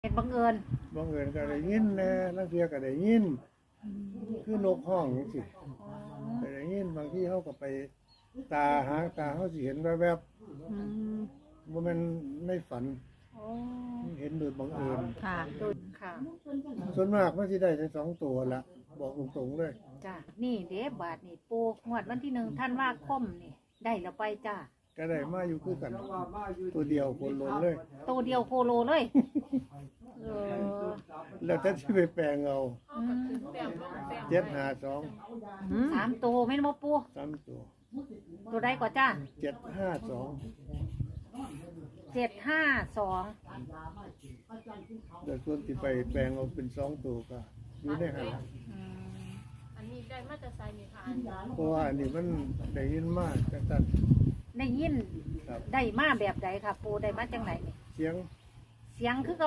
เหตุบังเอิญบังเอิญก็ได้ยินแหน่ลังเทียก็ได้ยิน คือนกห้องจังซี่ก็ได้ยินบางทีเฮาก็ไปตาหางตาเฮาสิเห็นแวบอืมๆบ่แม่นในฝันโอ้เห็นโดยบังเอิญค่ะ โดยค่ะส่วนมากมันสิได้แต่สองตัวละบอกตรงๆเลยจ้านี่เด้บาทนี่ปูงวดวันที่หนึ่งท่านว่าคมนี่ ได้แล้วไปจ้าก็ได้มาอยู่คือกัน ตัวเดียวคนล้นเลยตัวเดียวโคโลเลยเออ แล้วถ้าที่ไปแปลงเอาอืมเจ็ดหาสองสามตัวแม่นบ่ปูสามตัวตัวใดกว่าจ้าเจ็ดห้าสองเจ็ดห้าสองแต่ส่วนที่ไปแปลงเอาเป็นสองตัวก็อยู่ในหันอืมอันนี้ได้มาแต่ไซนี่ค่ะอันเพราะว่าอันนี้มันได้ยินมากจังตันได้ยินครับได้มาแบบใดค่ะปูได้มาจังไหนนี่เสียง เสียงคือกับ